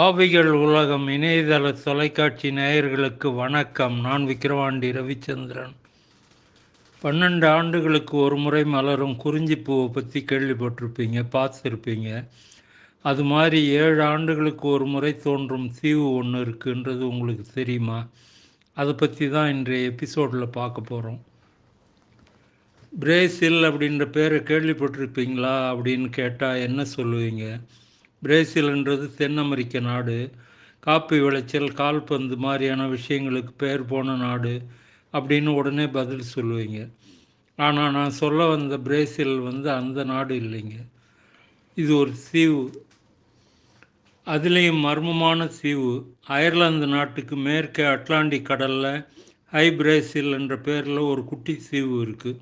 ஆவிகள் உலகம் இணையதள தொலைக்காட்சி நேயர்களுக்கு வணக்கம். நான் விக்கிரவாண்டி ரவிச்சந்திரன். பன்னெண்டு ஆண்டுகளுக்கு ஒரு முறை மலரும் குறிஞ்சிப்பூவை பற்றி கேள்விப்பட்டிருப்பீங்க பார்த்துருப்பீங்க. அது மாதிரி ஏழு ஆண்டுகளுக்கு ஒரு முறை தோன்றும் தீவு ஒன்று இருக்குன்றது உங்களுக்கு தெரியுமா? அதை பற்றி தான் இன்றைய எபிசோடில் பார்க்க போகிறோம் பிரேசில் அப்படின்ற பேரை கேள்விப்பட்டிருப்பீங்களா அப்படின்னு கேட்டால் என்ன சொல்லுவீங்க? பிரேசில்ன்றது தென் அமெரிக்க நாடு காப்பி விளைச்சல் கால்பந்து மாதிரியான விஷயங்களுக்கு பேர் போன நாடு அப்படின்னு உடனே பதில் சொல்லுவீங்க. ஆனால் நான் சொல்ல வந்த பிரேசில் வந்து அந்த நாடு இல்லைங்க. இது ஒரு தீவு அதுலேயும் மர்மமான தீவு அயர்லாந்து நாட்டுக்கு மேற்கே அட்லாண்டிக் கடலில் ஹை பிரேசில் என்ற பேரில் ஒரு குட்டி தீவு இருக்குது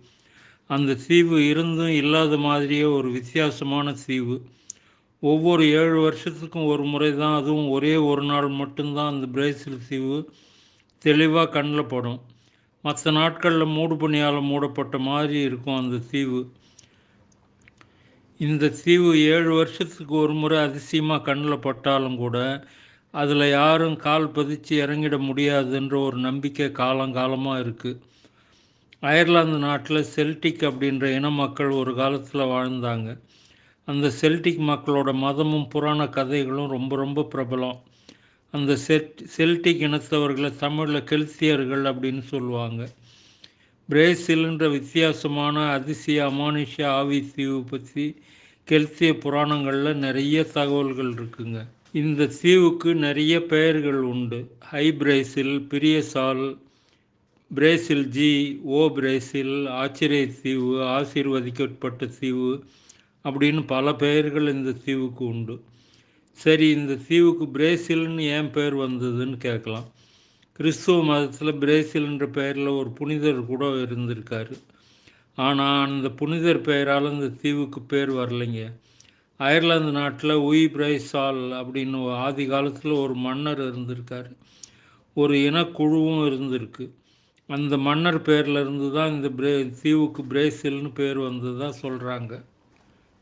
அந்த தீவு இருந்தும் இல்லாத மாதிரியே ஒரு வித்தியாசமான தீவு ஒவ்வொரு ஏழு வருஷத்துக்கும் ஒரு முறை தான் அதுவும் ஒரே ஒரு நாள் மட்டும்தான் அந்த பிரேசில் தீவு தெளிவாக கண்ணில் படும். மற்ற நாட்களில் மூடு பணியால் மூடப்பட்ட மாதிரி இருக்கும் அந்த தீவு. இந்த தீவு ஏழு வருஷத்துக்கு ஒரு முறை அதிசயமாக கண்ணில் பட்டாலும் கூட அதில் யாரும் கால் பதிச்சு இறங்கிட முடியாதுன்ற ஒரு நம்பிக்கை காலங்காலமாக இருக்குது அயர்லாந்து நாட்டில் செல்டிக் அப்படின்ற இன மக்கள் ஒரு காலத்தில் வாழ்ந்தாங்க. அந்த செல்டிக் மக்களோட மதமும் புராண கதைகளும் ரொம்ப ரொம்ப பிரபலம். அந்த செட் செல்டிக் இனத்தவர்களை தமிழில் கெல்சியர்கள் அப்படின்னு சொல்லுவாங்க. பிரேசில்ன்ற வித்தியாசமான அதிசய அமானுஷ ஆவி தீவு பற்றி கெல்சிய புராணங்களில் நிறைய தகவல்கள் இருக்குங்க. இந்த தீவுக்கு நிறைய பெயர்கள் உண்டு. ஹை பிரேசில் பிரியசால் பிரேசில் ஜி ஓ பிரேசில் ஆச்சரிய தீவு ஆசீர்வதிக்கப்பட்ட தீவு அப்படின்னு பல பெயர்கள் இந்த தீவுக்கு உண்டு. சரி இந்த தீவுக்கு பிரேசில்னு ஏன் பெயர் வந்ததுன்னு கேட்கலாம். கிறிஸ்துவ மதத்தில் பிரேசில்ன்ற பெயரில் ஒரு புனிதர் கூட இருந்திருக்காரு. ஆனால் அந்த புனிதர் பெயரால் இந்த தீவுக்கு பேர் வரலைங்க. அயர்லாந்து நாட்டில் உய் பிரைசால் அப்படின்னு ஆதி காலத்தில் ஒரு மன்னர் இருந்திருக்காரு. ஒரு இனக்குழுவும் இருந்திருக்கு. அந்த மன்னர் பேரில் இருந்து தான் இந்த பிரே தீவுக்கு பிரேசில்னு பேர் வந்ததாக சொல்கிறாங்க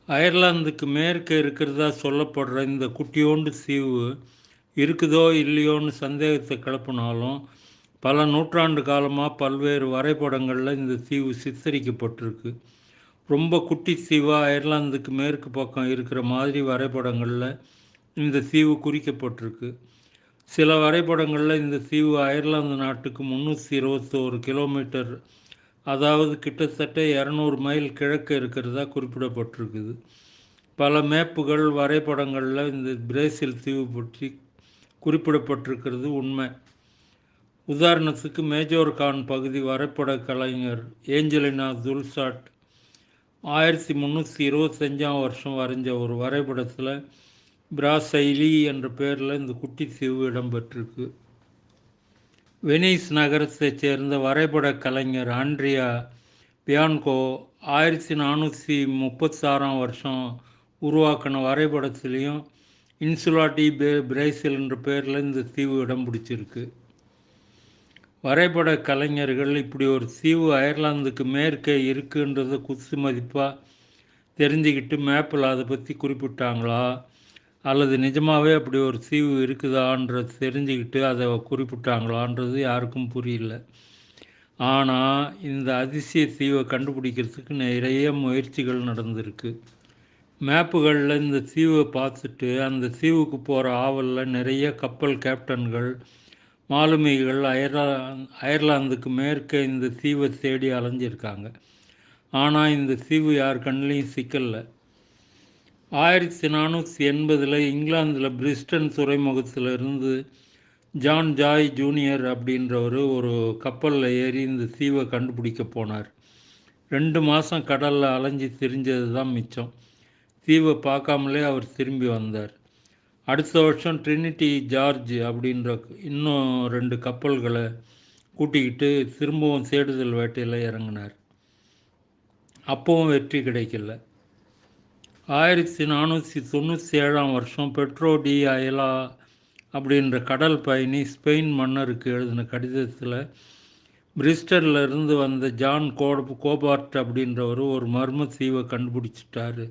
அயர்லாந்துக்கு மேற்கே இருக்கிறதா சொல்லப்படுற இந்த குட்டியோண்டு தீவு இருக்குதோ இல்லையோன்னு சந்தேகத்தை கிளப்பினாலும் பல நூற்றாண்டு காலமாக பல்வேறு வரைபடங்களில் இந்த தீவு சித்தரிக்கப்பட்டிருக்கு. ரொம்ப குட்டி தீவாக அயர்லாந்துக்கு மேற்கு பக்கம் இருக்கிற மாதிரி வரைபடங்களில் இந்த தீவு குறிக்கப்பட்டிருக்கு. சில வரைபடங்களில் இந்த தீவு அயர்லாந்து நாட்டுக்கு முந்நூற்றி இருபத்தோரு கிலோமீட்டர் அதாவது கிட்டத்தட்ட இரநூறு மைல் கிழக்கு இருக்கிறதா குறிப்பிடப்பட்டிருக்குது. பல மேப்புகள் வரைபடங்களில் இந்த பிரேசில் தீவு பற்றி குறிப்பிடப்பட்டிருக்கிறது உண்மை. உதாரணத்துக்கு மேஜோர் கான் பகுதி வரைபட கலைஞர் ஏஞ்சலினா துல்சாட் ஆயிரத்தி முந்நூற்றி இருபத்தஞ்சாம் வருஷம் வரைஞ்ச ஒரு வரைபடத்தில் பிராசைலி என்ற பேரில் இந்த குட்டி தீவு இடம்பெற்றிருக்கு. வெனிஸ் நகரத்தைச் சேர்ந்த வரைபட கலைஞர் ஆண்ட்ரியா பியான்கோ ஆயிரத்தி நானூற்றி முப்பத்தாறாம் வருஷம் உருவாக்கின வரைபடத்துலேயும் இன்சுலாட்டி பே பிரேசில் என்ற பேரில் இந்த தீவு இடம் பிடிச்சிருக்கு. வரைபட கலைஞர்கள் இப்படி ஒரு தீவு அயர்லாந்துக்கு மேற்கே இருக்குன்றதை குத்து மதிப்பாக தெரிஞ்சுக்கிட்டு மேப்பில் அதை பற்றி குறிப்பிட்டாங்களா? அல்லது நிஜமாகவே அப்படி ஒரு தீவு இருக்குதான்றது தெரிஞ்சுக்கிட்டு அதை குறிப்பிட்டாங்களான்றது யாருக்கும் புரியல. ஆனால் இந்த அதிசய தீவை கண்டுபிடிக்கிறதுக்கு நிறைய முயற்சிகள் நடந்திருக்கு. மேப்புகளில் இந்த தீவை பார்த்துட்டு அந்த தீவுக்கு போகிற ஆவலில் நிறைய கப்பல் கேப்டன்கள் மாலுமிகள் அயர்லா அயர்லாந்துக்கு மேற்கே இந்த தீவை தேடி அலைஞ்சிருக்காங்க. ஆனால் இந்த தீவு யார் கண்ணிலையும் சிக்கலை ஆயிரத்தி நானூற்றி எண்பதில் இங்கிலாந்தில் பிரிஸ்டன் துறைமுகத்தில் இருந்து ஜான் ஜாய் ஜூனியர் அப்படின்றவர் ஒரு கப்பலில் ஏறி இந்த தீவை கண்டுபிடிக்க போனார். ரெண்டு மாதம் கடலில் அலைஞ்சி திரிஞ்சது தான் மிச்சம். தீவை பார்க்காமலே அவர் திரும்பி வந்தார். அடுத்த வருஷம் ட்ரினிட்டி ஜார்ஜ் அப்படின்ற இன்னும் ரெண்டு கப்பல்களை கூட்டிக்கிட்டு திரும்பவும் தேடுதல் வேட்டையில் இறங்கினார். அப்பவும் வெற்றி கிடைக்கல. ஆயிரத்தி நானூற்றி தொண்ணூற்றி ஏழாம் வருஷம் பெட்ரோ டி அயலா அப்படின்ற கடல் பயணி ஸ்பெயின் மன்னருக்கு எழுதின கடிதத்தில் பிரிஸ்டரில் இருந்து வந்த ஜான் கோ கோபார்ட் அப்படின்றவர் ஒரு மர்ம தீவை கண்டுபிடிச்சிட்டாரு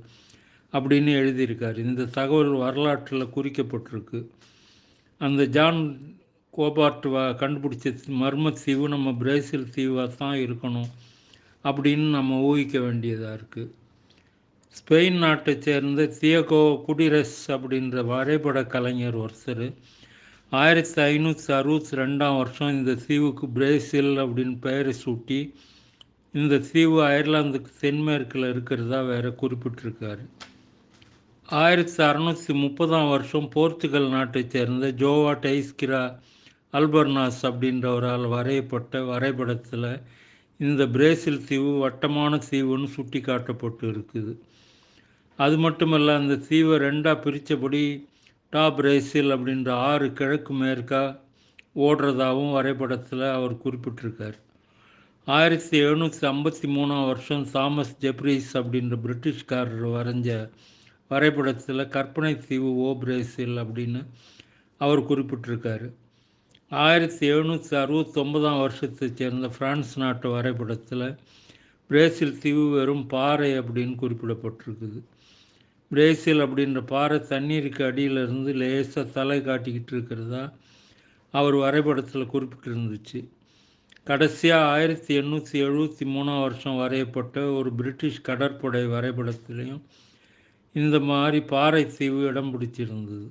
அப்படின்னு எழுதியிருக்கார். இந்த தகவல் வரலாற்றில் குறிக்கப்பட்டிருக்கு. அந்த ஜான் கோபார்ட் வ கண்டுபிடிச்ச மர்ம தீவு நம்ம பிரேசில் தீவாக தான் இருக்கணும் அப்படின்னு நம்ம ஊகிக்க வேண்டியதாக இருக்குது ஸ்பெயின் நாட்டை சேர்ந்த தியகோ குடிரஸ் அப்படின்ற வரைபட கலைஞர் ஒருத்தர். ஆயிரத்தி ஐநூற்றி அறுபத்தி ரெண்டாம் வருஷம் இந்த தீவுக்கு பிரேசில் அப்படின்னு பெயரை சூட்டி இந்த தீவு அயர்லாந்துக்கு தென்மேற்கில் இருக்கிறதா வேற குறிப்பிட்டிருக்காரு. ஆயிரத்தி அறநூற்றி முப்பதாம் வருஷம் போர்த்துகல் நாட்டை சேர்ந்த ஜோவா டைஸ்கிரா அல்பர்னாஸ் அப்படின்றவரால் வரையப்பட்ட வரைபடத்தில் இந்த பிரேசில் தீவு வட்டமான தீவுன்னு சுட்டி காட்டப்பட்டு இருக்குது அது மட்டுமல்ல அந்த தீவை ரெண்டாக பிரித்தபடி டாப் பிரேசில் அப்படின்ற ஆறு கிழக்கு மேற்கா ஓடுறதாகவும் வரைபடத்தில் அவர் குறிப்பிட்டிருக்கார். ஆயிரத்தி எழுநூற்றி ஐம்பத்தி மூணாம் வருஷம் தாமஸ் ஜெப்ரிஸ் அப்படின்ற பிரிட்டிஷ்காரர் வரைஞ்ச வரைபடத்தில் கற்பனை தீவு ஓ பிரேசில் அப்படின்னு அவர் குறிப்பிட்டிருக்காரு. ஆயிரத்தி எழுநூற்றி அறுபத்தொம்பதாம் வருஷத்தை சேர்ந்த பிரான்ஸ் நாட்டு வரைபடத்தில் பிரேசில் தீவு வெறும் பாறை அப்படின்னு குறிப்பிடப்பட்டிருக்குது. பிரேசில் அப்படின்ற பாறை தண்ணீருக்கு அடியில் இருந்து லேசாக தலை காட்டிக்கிட்டு இருக்கிறதா அவர் வரைபடத்தில் குறிப்பிட்டிருந்துச்சு. கடைசியாக ஆயிரத்தி எண்ணூற்றி எழுபத்தி மூணாம் வருஷம் வரையப்பட்ட ஒரு பிரிட்டிஷ் கடற்படை வரைபடத்திலையும் இந்த மாதிரி பாறை தீவு இடம் பிடிச்சிருந்தது.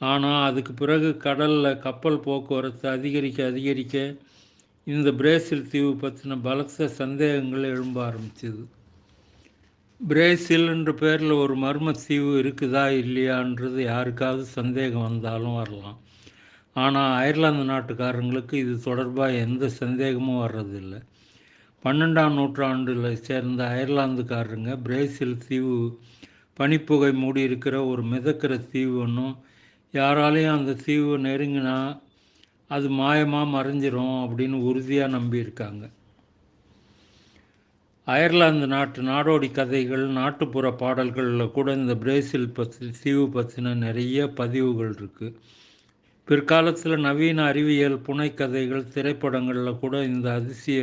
ஆனால் அதுக்கு பிறகு கடலில் கப்பல் போக்குவரத்து அதிகரிக்க அதிகரிக்க இந்த பிரேசில் தீவு பற்றின பலத்த சந்தேகங்கள் எழும்ப ஆரம்பிச்சது. பிரேசில் என்ற பேரில் ஒரு மர்ம தீவு இருக்குதா இல்லையான்றது யாருக்காவது சந்தேகம் வந்தாலும் வரலாம். ஆனால் அயர்லாந்து நாட்டுக்காரங்களுக்கு இது தொடர்பாக எந்த சந்தேகமும் வர்றதில்லை. பன்னெண்டாம் நூற்றாண்டில் சேர்ந்த அயர்லாந்துக்காரங்க பிரேசில் தீவு பனிப்புகை மூடி இருக்கிற ஒரு மிதக்கிற தீவு ஒன்றும் யாராலையும் அந்த தீவு நெருங்கினா அது மாயமாக மறைஞ்சிரும் அப்படின்னு உறுதியாக நம்பியிருக்காங்க. அயர்லாந்து நாட்டு நாடோடி கதைகள் நாட்டுப்புற பாடல்களில் கூட இந்த பிரேசில் பற்றி தீவு பற்றின நிறைய பதிவுகள் இருக்குது பிற்காலத்தில் நவீன அறிவியல் புனைக்கதைகள் திரைப்படங்களில் கூட இந்த அதிசய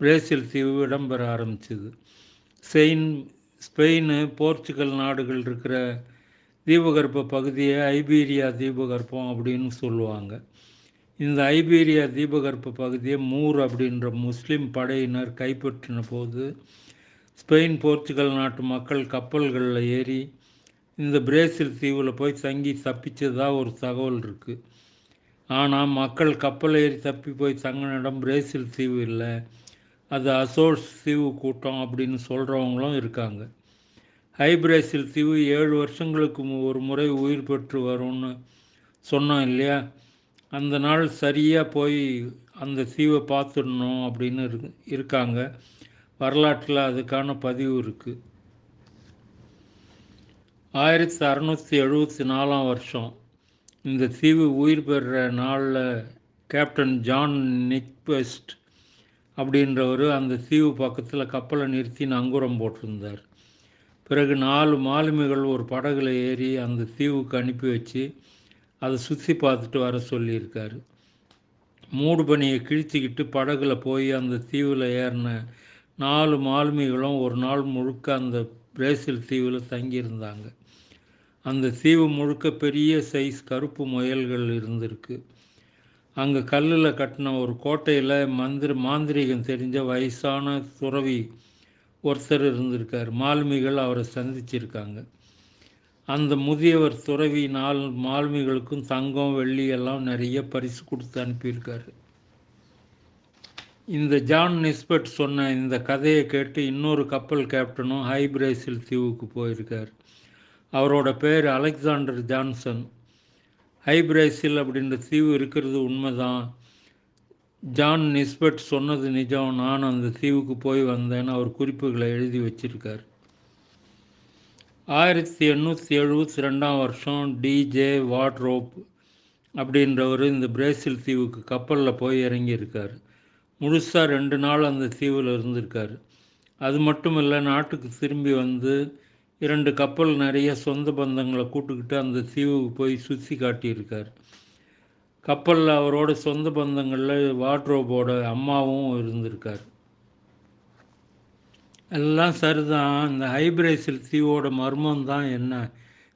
பிரேசில் தீவு இடம்பெற ஆரம்பிச்சுது. செயின் ஸ்பெயின் போர்ச்சுகல் நாடுகள் இருக்கிற தீபகற்ப பகுதியை ஐபீரியா தீபகற்பம் அப்படின்னு சொல்லுவாங்க. இந்த ஐபீரியா தீபகற்ப பகுதியை மூர் அப்படின்ற முஸ்லீம் படையினர் கைப்பற்றின போது ஸ்பெயின் போர்ச்சுகல் நாட்டு மக்கள் கப்பல்களில் ஏறி இந்த பிரேசில் தீவில் போய் தங்கி தப்பிச்சதாக ஒரு தகவல் இருக்குது ஆனால் மக்கள் கப்பல் ஏறி தப்பி போய் தங்கின இடம் பிரேசில் தீவு இல்லை. அது அசோர்ஸ் தீவு கூட்டம் அப்படின்னு சொல்கிறவங்களும் இருக்காங்க. ஹைபிரேசில் தீவு ஏழு வருஷங்களுக்கு ஒரு முறை உயிர் பெற்று வரும்னு சொன்னோம் இல்லையா? அந்த நாள் சரியாக போய் அந்த தீவை பார்த்துடணும் அப்படின்னு இரு இருக்காங்க. வரலாற்றில் அதுக்கான பதிவு இருக்குது ஆயிரத்தி அறநூற்றி எழுபத்தி நாலாம் வருஷம். இந்த தீவு உயிர் பெறுற நாளில் கேப்டன் ஜான் நிக்வெஸ்ட் அப்படின்றவர் அந்த தீவு பக்கத்தில் கப்பலை நிறுத்தி நங்கூரம் போட்டிருந்தார். பிறகு நாலு மாலுமிகள் ஒரு படகுல ஏறி அந்த தீவுக்கு அனுப்பி வச்சு அதை சுற்றி பார்த்துட்டு வர சொல்லியிருக்காரு. மூடு பனியை கிழிச்சிக்கிட்டு படகுல போய் அந்த தீவில் ஏறின நாலு மாலுமிகளும் ஒரு நாள் முழுக்க அந்த பிரேசில் தீவில் தங்கியிருந்தாங்க. அந்த தீவு முழுக்க பெரிய சைஸ் கருப்பு முயல்கள் இருந்திருக்கு. அங்கே கல்லில் கட்டின ஒரு கோட்டையில் மந்திர மாந்திரிகம் தெரிஞ்ச வயசான துறவி ஒருத்தர் இருந்திருக்கார். மாலுமிகள் அவரை சந்திச்சிருக்காங்க. அந்த முதியவர் துறவி நாலு மாலுமிகளுக்கும் தங்கம் வெள்ளி எல்லாம் நிறைய பரிசு கொடுத்து அனுப்பியிருக்காரு. இந்த ஜான் நிஸ்பட் சொன்ன இந்த கதையை கேட்டு இன்னொரு கப்பல் கேப்டனும் ஹைபிரேசில் தீவுக்கு போயிருக்கார். அவரோட பேர் அலெக்சாண்டர் ஜான்சன். ஹைபிரேசில் அப்படின்ற தீவு இருக்கிறது உண்மைதான். ஜான் நிஸ்பட் சொன்னது நிஜம். நான் அந்த தீவுக்கு போய் வந்தேன்னு அவர் குறிப்புகளை எழுதி வச்சிருக்கார். ஆயிரத்தி எண்ணூற்றி எழுபத்தி ரெண்டாம் வருஷம் டிஜே வாட்ரோப் அப்படின்றவர் இந்த பிரேசில் தீவுக்கு கப்பலில் போய் இறங்கியிருக்கார். முழுசாக ரெண்டு நாள் அந்த தீவில் இருந்திருக்கார். அது மட்டும் இல்லை நாட்டுக்கு திரும்பி வந்து இரண்டு கப்பல் நிறைய சொந்த பந்தங்களை கூட்டுக்கிட்டு அந்த தீவுக்கு போய் சுற்றி காட்டியிருக்கார். கப்பலில் அவரோட சொந்த பந்தங்களில் வாட்ரோபோட அம்மாவும் இருந்திருக்கார். எல்லாம் சரிதான். இந்த ஹைப்ரேசில் தீவோட மர்மம் தான் என்ன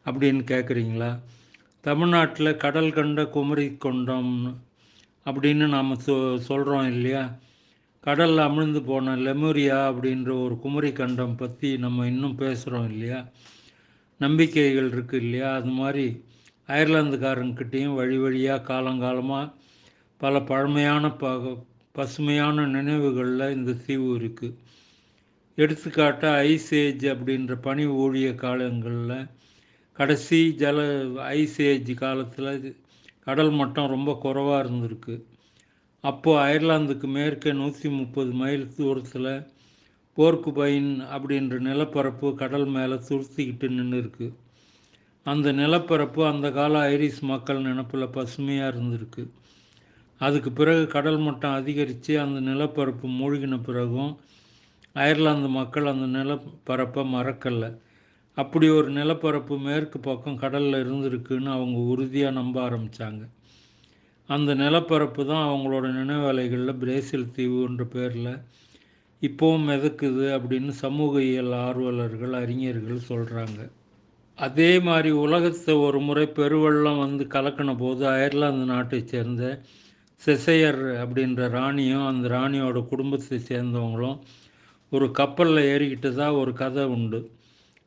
அப்படின்னு கேட்குறீங்களா தமிழ்நாட்டில் கடல் கண்ட குமரி கொண்டோம் அப்படின்னு நாம் சொ சொல்கிறோம் இல்லையா? கடலில் அமிழ்ந்து போன லெமோரியா அப்படின்ற ஒரு குமரி கண்டம் பற்றி நம்ம இன்னும் பேசுகிறோம் இல்லையா? நம்பிக்கைகள் இருக்குது இல்லையா? அது மாதிரி அயர்லாந்துக்காரங்கிட்டேயும் வழி வழியாக காலங்காலமாக பல பழமையான ப பசுமையான நினைவுகளில் இந்த தீவு இருக்குது எடுத்துக்காட்டாக ஐஸ் ஏஜ் அப்படின்ற பனி ஊழிய காலங்களில் கடைசி ஜல ஐஸ் ஏஜ் காலத்தில் கடல் மட்டம் ரொம்ப குறைவாக இருந்திருக்கு. அப்போது அயர்லாந்துக்கு மேற்கே நூற்றி முப்பது மைல் தூரத்தில் போர்க்குபைன் அப்படின்ற நிலப்பரப்பு கடல் மேலே துருத்திக்கிட்டு நின்று இருக்கு அந்த நிலப்பரப்பு அந்த கால ஐரிஸ் மக்கள் நினப்பில் பசுமையாக இருந்திருக்கு. அதுக்கு பிறகு கடல் மட்டம் அதிகரித்து அந்த நிலப்பரப்பு மூழ்கின பிறகும் அயர்லாந்து மக்கள் அந்த நிலப்பரப்பை மறக்கலை. அப்படி ஒரு நிலப்பரப்பு மேற்கு பக்கம் கடலில் இருந்திருக்குன்னு அவங்க உறுதியாக நம்ப ஆரம்பித்தாங்க அந்த நிலப்பரப்பு தான் அவங்களோட நினைவலைகளில் பிரேசில் தீவுன்ற பேரில் இப்போவும் மிதக்குது அப்படின்னு சமூக இயல் ஆர்வலர்கள் அறிஞர்கள் சொல்கிறாங்க அதே மாதிரி உலகத்தை ஒரு முறை பெருவெள்ளம் வந்து கலக்கின போது அயர்லாந்து நாட்டை சேர்ந்த செசையர் அப்படின்ற ராணியும் அந்த ராணியோட குடும்பத்தை சேர்ந்தவங்களும் ஒரு கப்பலில் ஏறிக்கிட்டதாக ஒரு கதை உண்டு.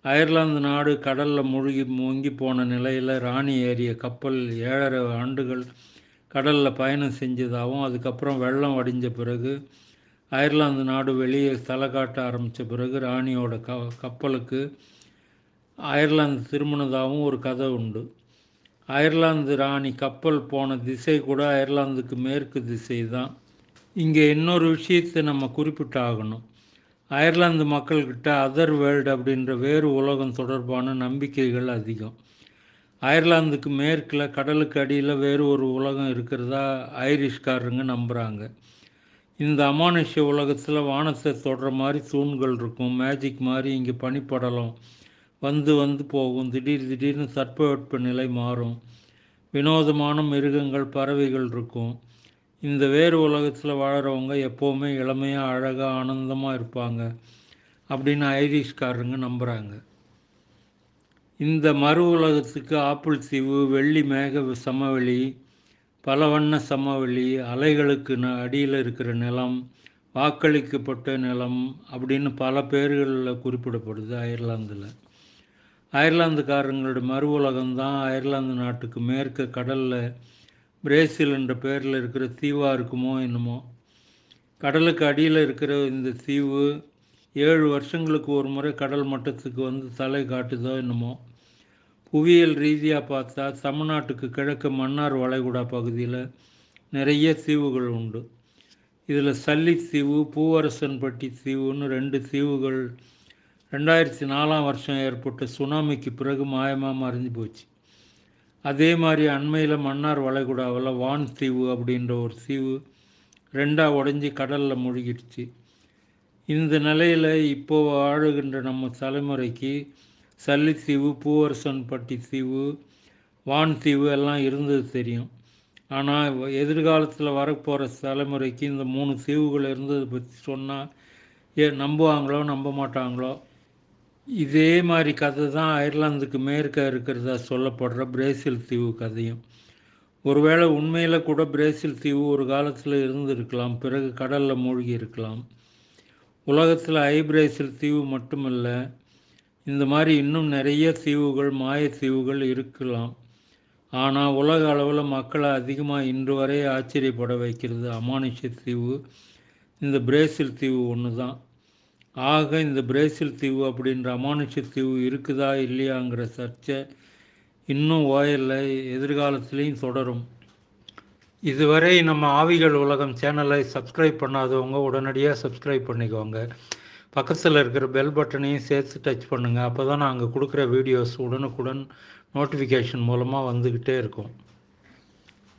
அயர்லாந்து நாடு கடலில் மூழ்கி மூங்கி போன நிலையில் ராணி ஏறிய கப்பல் ஏழரை ஆண்டுகள் கடலில் பயணம் செஞ்சதாகவும் அதுக்கப்புறம் வெள்ளம் வடிஞ்ச பிறகு அயர்லாந்து நாடு வெளியே தலை காட்ட ஆரம்பித்த பிறகு ராணியோட க கப்பலுக்கு அயர்லாந்து திரும்பினதாகவும் ஒரு கதை உண்டு. அயர்லாந்து ராணி கப்பல் போன திசை கூட அயர்லாந்துக்கு மேற்கு திசை தான் இங்கே இன்னொரு விஷயத்தை நம்ம குறிப்பிட்டாகணும். அயர்லாந்து மக்கள்கிட்ட அதர் வேர்ல்டு அப்படின்ற வேறு உலகம் தொடர்பான நம்பிக்கைகள் அதிகம். அயர்லாந்துக்கு மேற்கில் கடலுக்கு அடியில் வேறு ஒரு உலகம் இருக்கிறதா ஐரிஷ்காரங்க நம்புகிறாங்க இந்த அமானுஷ்ய உலகத்தில் வானத்தை தொடுற மாதிரி தூண்கள் இருக்கும் மேஜிக் மாதிரி இங்கே பனிப்படலம் வந்து வந்து போகும் திடீர் திடீர்னு தட்பவெட்ப நிலை மாறும் வினோதமான மிருகங்கள் பறவைகள் இருக்கும். இந்த வேறு உலகத்தில் வாழ்கிறவங்க எப்போவுமே இளமையாக அழகாக ஆனந்தமாக இருப்பாங்க அப்படின்னு ஐரிஷ்காரங்க நம்புகிறாங்க இந்த மறு உலகத்துக்கு ஆப்பிள் தீவு வெள்ளி மேக சமவெளி பல வண்ண சமவெளி அலைகளுக்கு ந அடியில் இருக்கிற நிலம் வாக்களிக்கப்பட்ட நிலம் அப்படின்னு பல பேர்களில் குறிப்பிடப்படுது அயர்லாந்தில். அயர்லாந்துக்காரங்களோட மறு உலகம்தான் அயர்லாந்து நாட்டுக்கு மேற்க கடலில் பிரேசில் என்ற பேரில் இருக்கிற தீவாக இருக்குமோ என்னமோ. கடலுக்கு அடியில் இருக்கிற இந்த தீவு ஏழு வருஷங்களுக்கு ஒரு முறை கடல் மட்டத்துக்கு வந்து தலை காட்டுதோ என்னமோ. புவியியல் ரீதியாக பார்த்தா தமிழ்நாட்டுக்கு கிழக்கு மன்னார் வளைகுடா பகுதியில் நிறைய தீவுகள் உண்டு. இதில் சல்லித்தீவு பூவரசன்பட்டி தீவுன்னு ரெண்டு தீவுகள் ரெண்டாயிரத்தி நாலாம் வருஷம் ஏற்பட்ட சுனாமிக்கு பிறகு மாயமாக மறைஞ்சு போச்சு. அதே மாதிரி அண்மையில் மன்னார் வளைகுடாவில் வான் தீவு அப்படின்ற ஒரு தீவு ரெண்டாக உடஞ்சி கடலில் மூழ்கிடுச்சு. இந்த நிலையில் இப்போ வாழுகின்ற நம்ம தலைமுறைக்கு சல்லித்தீவு பூவரசன்பட்டி தீவு வான் தீவு எல்லாம் இருந்தது தெரியும். ஆனால் எதிர்காலத்தில் வரப்போகிற தலைமுறைக்கு இந்த மூணு தீவுகள் இருந்ததை பற்றி சொன்னால் ஏ நம்புவாங்களோ நம்ப மாட்டாங்களோ? இதே மாதிரி கதை தான் அயர்லாந்துக்கு மேற்க இருக்கிறதா சொல்லப்படுற பிரேசில் தீவு கதையும். ஒருவேளை உண்மையில் கூட பிரேசில் தீவு ஒரு காலத்தில் இருந்திருக்கலாம் பிறகு கடலில் மூழ்கி இருக்கலாம் உலகத்தில் ஐ பிரேசில் தீவு மட்டுமல்ல இந்த மாதிரி இன்னும் நிறைய தீவுகள் மாய தீவுகள் இருக்கலாம். ஆனால் உலக அளவில் மக்களை அதிகமாக இன்று வரை ஆச்சரியப்பட வைக்கிறது அமானுஷ தீவு இந்த பிரேசில் தீவு ஒன்று தான் ஆக இந்த பிரேசில் தீவு அப்படின்ற அமானுஷ்ய தீவு இருக்குதா இல்லையாங்கிற சர்ச்சை இன்னும் ஓயல்ல எதிர்காலத்திலையும் தொடரும். இதுவரை நம்ம ஆவிகள் உலகம் சேனலை சப்ஸ்கிரைப் பண்ணாதவங்க உடனடியாக சப்ஸ்கிரைப் பண்ணிக்கோங்க. பக்கத்தில் இருக்கிற பெல் பட்டனையும் சேர்த்து டச் பண்ணுங்கள் அப்போ தான் நாங்கள் கொடுக்குற வீடியோஸ் உடனுக்குடன் நோட்டிஃபிகேஷன் மூலமாக வந்துக்கிட்டே இருக்கும்.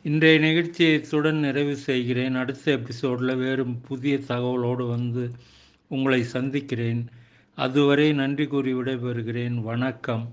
இன்றைய நிகழ்ச்சியை இத்துடன் நிறைவு செய்கிறேன். அடுத்த எபிசோடில் வேறு புதிய தகவலோடு வந்து உங்களை சந்திக்கிறேன். அதுவரை நன்றி கூறி விடைபெறுகிறேன். வணக்கம்.